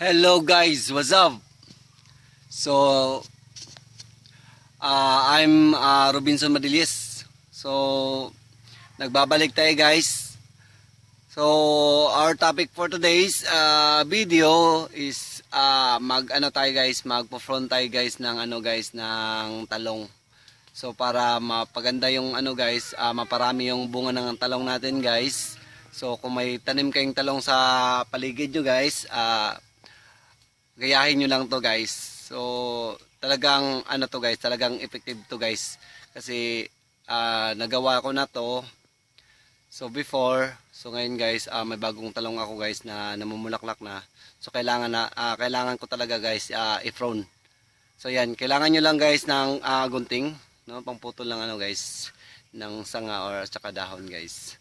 Hello guys, what's up? So, uh, I'm uh, Robinson Madilis. So, nagbabalik tayo guys. So, our topic for today's uh, video is uh, mag ano tayo guys, magpo-front tayo guys ng ano guys ng talong. So para mapaganda yung ano guys, uh, maparami yung bunga ng talong natin guys. So kung may tanim kayong talong sa paligid nyo guys, uh, gayahin nyo lang to guys. So talagang ano to guys, talagang effective to guys. Kasi uh, nagawa ko na to. So before, so ngayon guys, uh, may bagong talong ako guys na namumulaklak na. So kailangan na uh, kailangan ko talaga guys uh, i-frown. So yan, kailangan nyo lang guys ng uh, gunting, no, pangputol lang ano guys ng sanga or tsaka dahon guys.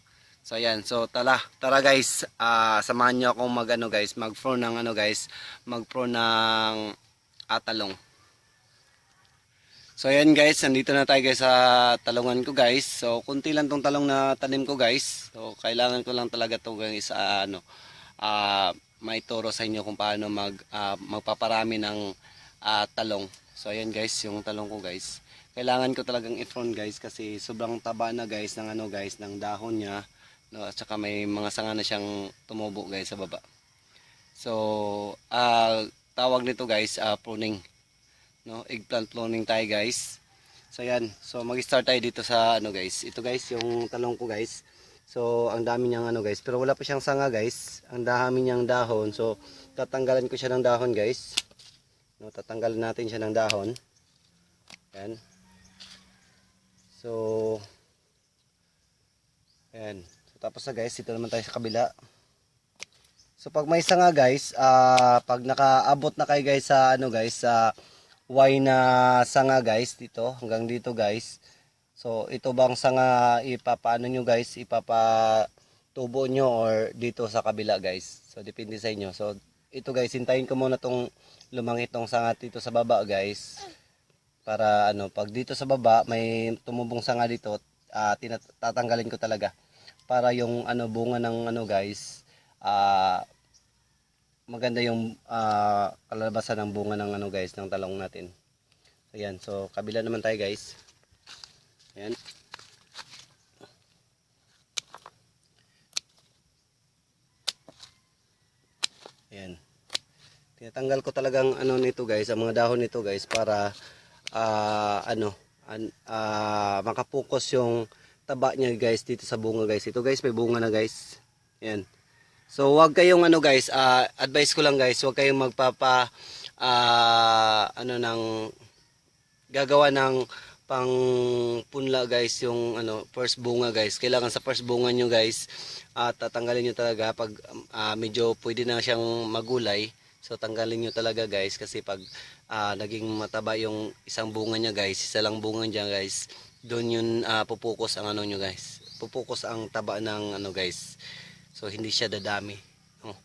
So ayan, so tala, tara guys, uh, samahan niyo akong mag ano guys, mag-pro ng ano guys, mag-pro ng atalong. So ayan guys, nandito na tayo guys sa talungan ko guys. So kunti lang tong talong na tanim ko guys. So kailangan ko lang talaga to guys uh, ano, uh, may turo sa inyo kung paano mag uh, magpaparami ng uh, talong. So ayan guys, yung talong ko guys. Kailangan ko talagang i-front guys kasi sobrang taba na guys ng ano guys ng dahon niya no at saka may mga sanga na siyang tumubo guys sa baba. So uh, tawag nito guys uh, pruning. No eggplant pruning tayo guys. So yan. So mag-start tayo dito sa ano guys. Ito guys yung talong ko guys. So ang dami niyang ano guys. Pero wala pa siyang sanga guys. Ang dami niyang dahon. So tatanggalan ko siya ng dahon guys. No tatanggalan natin siya ng dahon. Yan. So Ayan. Tapos na guys, ito naman tayo sa kabila. So pag may sanga guys, uh, pag nakaabot na kayo guys sa ano guys, sa Y na sanga guys dito, hanggang dito guys. So ito bang sanga ipapaano nyo guys, ipapatubo nyo or dito sa kabila guys. So depende sa inyo. So ito guys, hintayin ko muna tong lumangit tong sanga dito sa baba guys. Para ano, pag dito sa baba may tumubong sanga dito, uh, tatanggalin ko talaga para yung ano bunga ng ano guys uh, maganda yung uh, kalabasan ng bunga ng ano guys ng talong natin. So yan so kabila naman tayo guys. Yan yan tinatanggal ko talagang ano nito guys ang mga dahon nito guys para uh, ano uh, makapokus yung taba niya guys dito sa bunga guys. Ito guys may bunga na guys. Yan. So wag kayong ano guys, uh, advice ko lang guys, wag kayong magpapa uh, ano nang gagawa ng pang punla guys yung ano first bunga guys. Kailangan sa first bunga nyo guys at uh, tatanggalin nyo talaga pag uh, medyo pwede na siyang magulay. So tanggalin nyo talaga guys kasi pag uh, naging mataba yung isang bunga niya guys, isa lang bunga niya guys doon yun uh, pupukus ang ano nyo guys. Pupukus ang taba ng ano guys. So hindi siya dadami. Oh.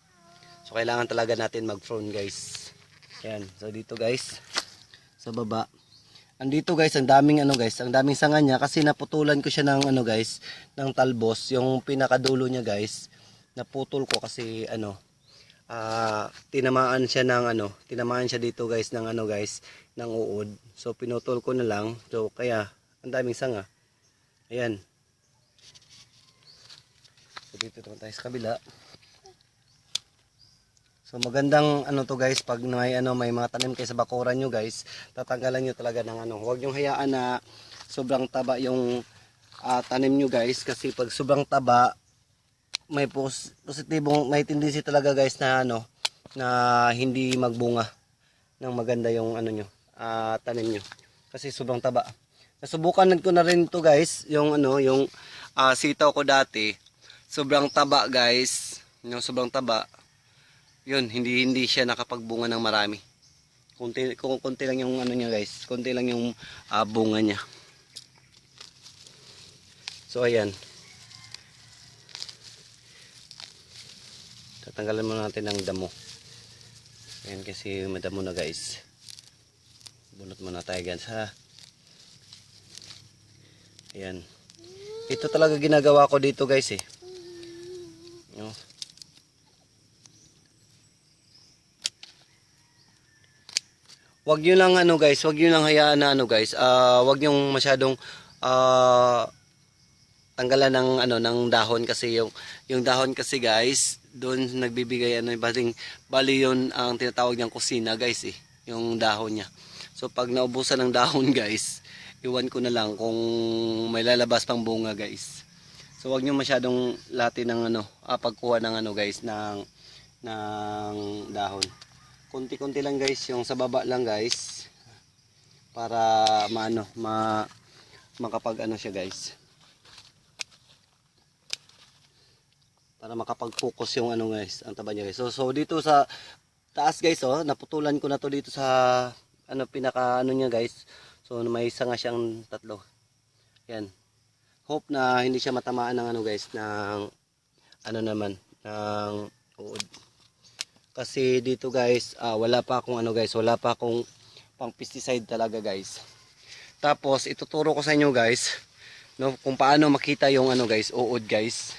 so kailangan talaga natin mag front guys. Yan so dito guys. Sa baba. Andito guys ang daming ano guys. Ang daming sanga niya kasi naputulan ko siya ng ano guys ng talbos. Yung pinakadulo niya guys naputol ko kasi ano uh, tinamaan siya ng ano tinamaan siya dito guys ng ano guys ng uod. So pinutol ko na lang. So kaya ang daming sanga. Ayan. So dito naman tayo sa kabila. So magandang ano to guys pag may ano may mga tanim kayo sa bakuran nyo guys, tatanggalan nyo talaga ng ano. Huwag nyo hayaan na sobrang taba yung uh, tanim nyo guys kasi pag sobrang taba may pos positibong may tendency talaga guys na ano na hindi magbunga ng maganda yung ano nyo uh, tanim nyo kasi sobrang taba. Nasubukan ko na rin to guys, yung ano, yung uh, sitaw ko dati. Sobrang taba guys, yung sobrang taba. Yun, hindi hindi siya nakapagbunga ng marami. Kunti, kunti lang yung ano niya guys, kunti lang yung uh, bunga niya. So ayan. Tatanggalan muna natin ng damo. Ayan kasi madamo na guys. Bunot muna tayo guys ha. Ayan. Ito talaga ginagawa ko dito guys eh. No. wag niyo lang ano guys, wag niyo lang hayaan na ano guys. Ah, wag niyo masyadong ah tanggalan ng ano ng dahon kasi yung yung dahon kasi guys, doon nagbibigay ano baling bali yun ang tinatawag niyang kusina guys eh, yung dahon niya. So pag naubusan ng dahon guys, iwan ko na lang kung may lalabas pang bunga guys. So wag niyo masyadong lati ng ano, ah, pagkuha ng ano guys ng ng dahon. Kunti-kunti lang guys, yung sa baba lang guys para maano, ma makapag ano siya guys. Para makapag-focus yung ano guys, ang taba niya guys. So so dito sa taas guys oh, naputulan ko na to dito sa ano pinaka ano niya guys. So may sanga siyang tatlo. Yan. Hope na hindi siya matamaan ng ano guys ng ano naman ng uod. Kasi dito guys, ah, wala pa akong ano guys, wala pa akong pang pesticide talaga guys. Tapos ituturo ko sa inyo guys, no, kung paano makita yung ano guys, uod guys.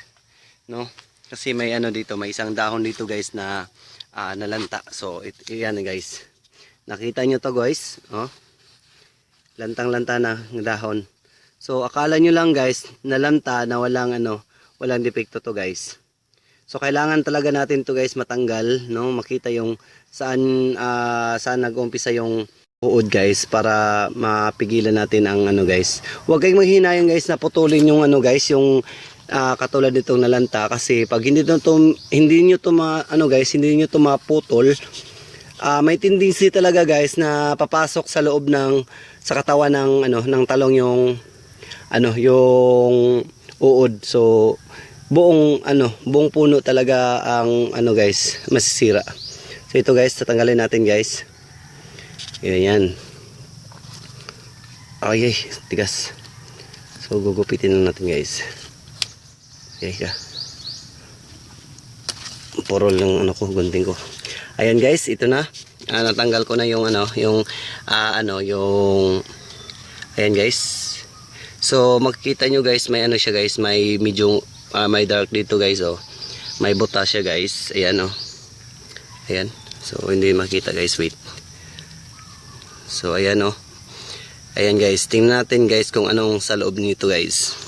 No? Kasi may ano dito, may isang dahon dito guys na ah, nalanta. So it, yan guys. Nakita nyo to guys, oh. Lantang-lanta na ng dahon. So akala nyo lang guys, nalanta na walang ano, walang depekto to guys. So kailangan talaga natin to guys matanggal, no? Makita yung saan ah, saan nag-umpisa yung uod guys para mapigilan natin ang ano guys. Huwag kayong maghinayang guys na putulin yung ano guys, yung ah, katulad nitong nalanta kasi pag hindi to, hindi niyo to ma, ano guys, hindi niyo to maputol, ah, may tendency talaga guys na papasok sa loob ng sa katawan ng ano ng talong yung ano yung uod. So buong ano, buong puno talaga ang ano guys, masisira. So ito guys, tatanggalin natin guys. Yan yan. Okay, tigas. So gugupitin lang natin guys. Okay ka. Puro yung ano ko, gunting ko. Ayan guys, ito na. Ah, natanggal ko na yung ano, yung ah, ano, yung Ayan guys. So makikita nyo guys, may ano siya guys, may medyo ah, may dark dito guys oh. May buta siya guys. Ayan oh. Ayan. So hindi makita guys, wait. So ayan oh. Ayan guys, tingnan natin guys kung anong sa loob nito guys.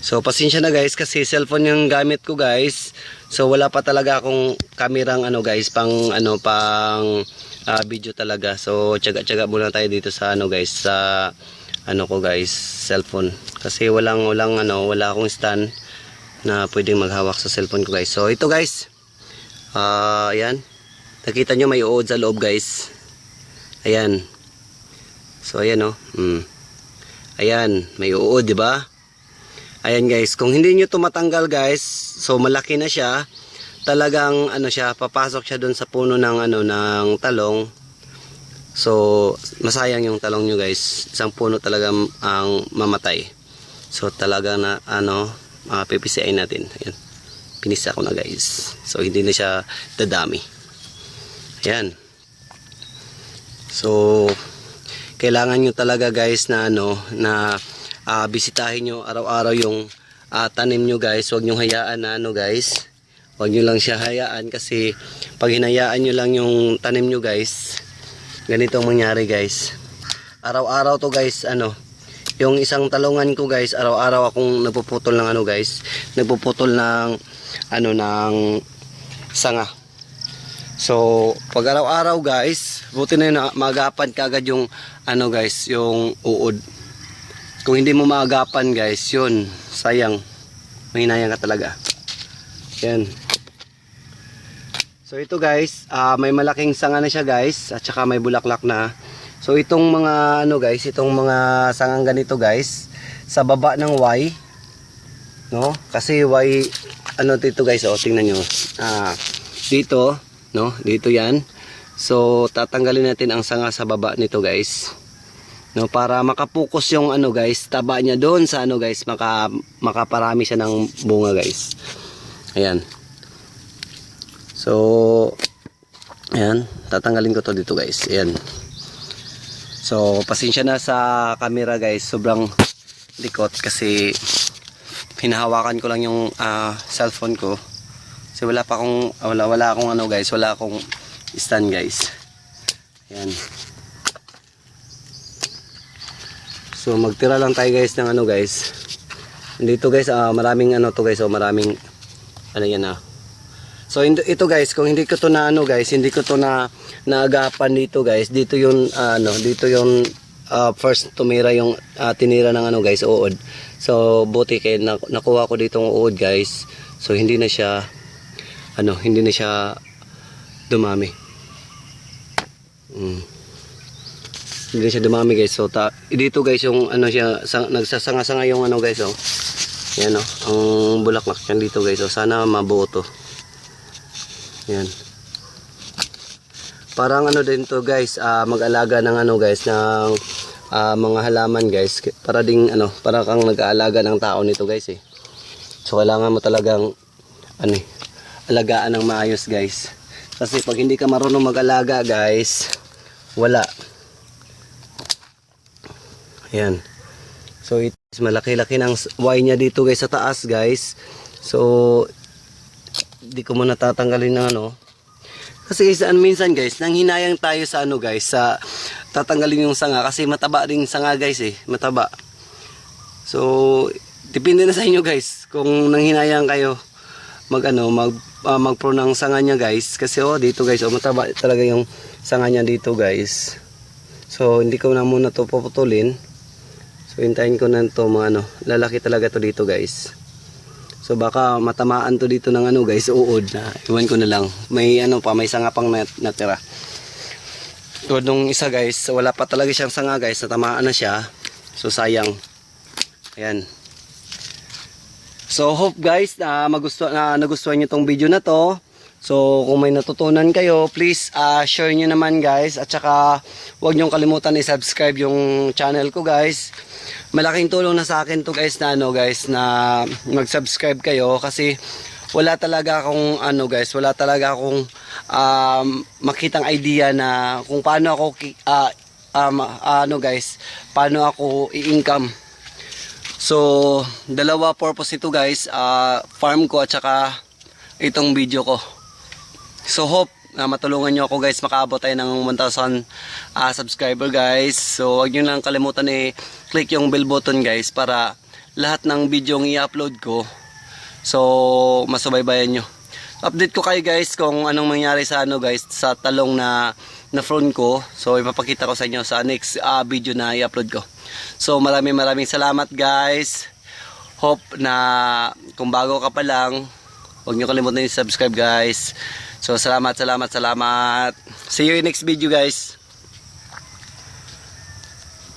So pasensya na guys kasi cellphone yung gamit ko guys. So wala pa talaga akong kamerang ano guys pang ano pang ah, video talaga. So tiyaga-tiyaga muna tayo dito sa ano guys sa ano ko guys cellphone kasi walang walang ano wala akong stand na pwedeng maghawak sa cellphone ko guys. So ito guys. Ah, ayan. Nakita nyo may uod sa loob guys. Ayan. So ayan oh. Mm. Ayan, may uod, di ba? Ayan guys, kung hindi nyo to matanggal guys, so malaki na siya, talagang ano siya, papasok siya doon sa puno ng ano ng talong. So, masayang yung talong nyo guys. Isang puno talaga ang mamatay. So, talaga na ano, uh, pipisiin natin. Ayan. Pinisa ko na guys. So, hindi na siya dadami. Ayan. So, kailangan nyo talaga guys na ano, na ah, bisitahin nyo araw-araw yung ah, tanim nyo guys. Huwag nyo hayaan na ano guys. Huwag nyo lang siya hayaan kasi pag hinayaan nyo lang yung tanim nyo guys, ganito ang mangyari guys. Araw-araw to guys, ano, yung isang talungan ko guys, araw-araw akong nagpuputol ng ano guys, nagpuputol ng ano ng sanga. So, pag araw-araw guys, buti na yun na maagapan kagad yung ano guys, yung uod. Kung hindi mo maagapan guys, yun, sayang. Mahinayang ka talaga. Yan. So ito guys, ah, may malaking sanga na siya guys, at saka may bulaklak na. So itong mga ano guys, itong mga sangang ganito guys, sa baba ng Y, no? Kasi Y, ano dito guys, oh, tingnan nyo. Ah, dito, no? Dito yan. So tatanggalin natin ang sanga sa baba nito guys. No, para makapokus yung ano guys, taba niya doon sa ano guys, maka makaparami siya ng bunga guys. Ayan. So, ayan, tatanggalin ko to dito guys. Ayan. So, pasensya na sa camera guys, sobrang likot kasi hinahawakan ko lang yung ah, cellphone ko. Kasi wala pa akong, wala, wala akong ano guys, wala akong stand guys. Ayan. So magtira lang tayo guys ng ano guys. Dito guys, ah, maraming ano to guys, oh, maraming ano yan ah. So ito, guys, kung hindi ko to na ano guys, hindi ko to na naagapan dito guys. Dito yung ah, ano, dito yung ah, first tumira yung ah, tinira ng ano guys, uod. So buti kay na, nakuha ko dito ng uod guys. So hindi na siya ano, hindi na siya dumami. Mm. Hindi siya dumami guys. So ta dito guys yung ano siya sang, nagsasanga-sanga yung ano guys oh. Yan oh, ang bulaklak yan dito guys. So sana mabuo to. Yan. Parang ano din to guys, ah, mag-alaga ng ano guys ng ah, mga halaman guys. Para ding ano, para kang nag-aalaga ng tao nito guys eh. So kailangan mo talagang ano eh, alagaan ng maayos guys. Kasi pag hindi ka marunong mag-alaga guys, wala. Ayan. So it is malaki-laki ng Y niya dito guys sa taas guys. So di ko muna tatanggalin ng ano. Kasi saan minsan guys, nang hinayang tayo sa ano guys, sa tatanggalin yung sanga kasi mataba rin sanga guys eh, mataba. So depende na sa inyo guys kung nanghinayang kayo mag ano mag uh, magpro ng sanga niya guys kasi oh dito guys oh mataba talaga yung sanga niya dito guys. So hindi ko na muna to puputulin. So hintayin ko na to mga ano, lalaki talaga to dito guys. So baka matamaan to dito ng ano guys, uod na. Iwan ko na lang. May ano pa, may sanga pang nat natira. Tulad nung isa guys, wala pa talaga siyang sanga guys, natamaan na siya. So sayang. Ayan. So hope guys na magusto na nagustuhan niyo tong video na to. So kung may natutunan kayo, please ah, share niyo naman guys at saka huwag niyo kalimutan i-subscribe yung channel ko guys. Malaking tulong na sa akin to guys na ano guys na mag-subscribe kayo kasi wala talaga akong ano guys, wala talaga akong um, makitang idea na kung paano ako ah, um, ano guys, paano ako i-income So, dalawa purpose ito guys, ah, farm ko at saka itong video ko. So, hope na matulungan nyo ako guys makaabot tayo ng 1,000 ah, subscriber guys. So, huwag nyo lang kalimutan i-click yung bell button guys para lahat ng video yung i-upload ko. So, masubaybayan nyo. Update ko kayo guys kung anong mangyari sa ano guys sa talong na na front ko. So, ipapakita ko sa inyo sa next ah, video na i-upload ko. So maraming maraming salamat guys. Hope na kung bago ka pa lang, huwag niyo kalimutan i-subscribe guys. So salamat, salamat, salamat. See you in next video guys.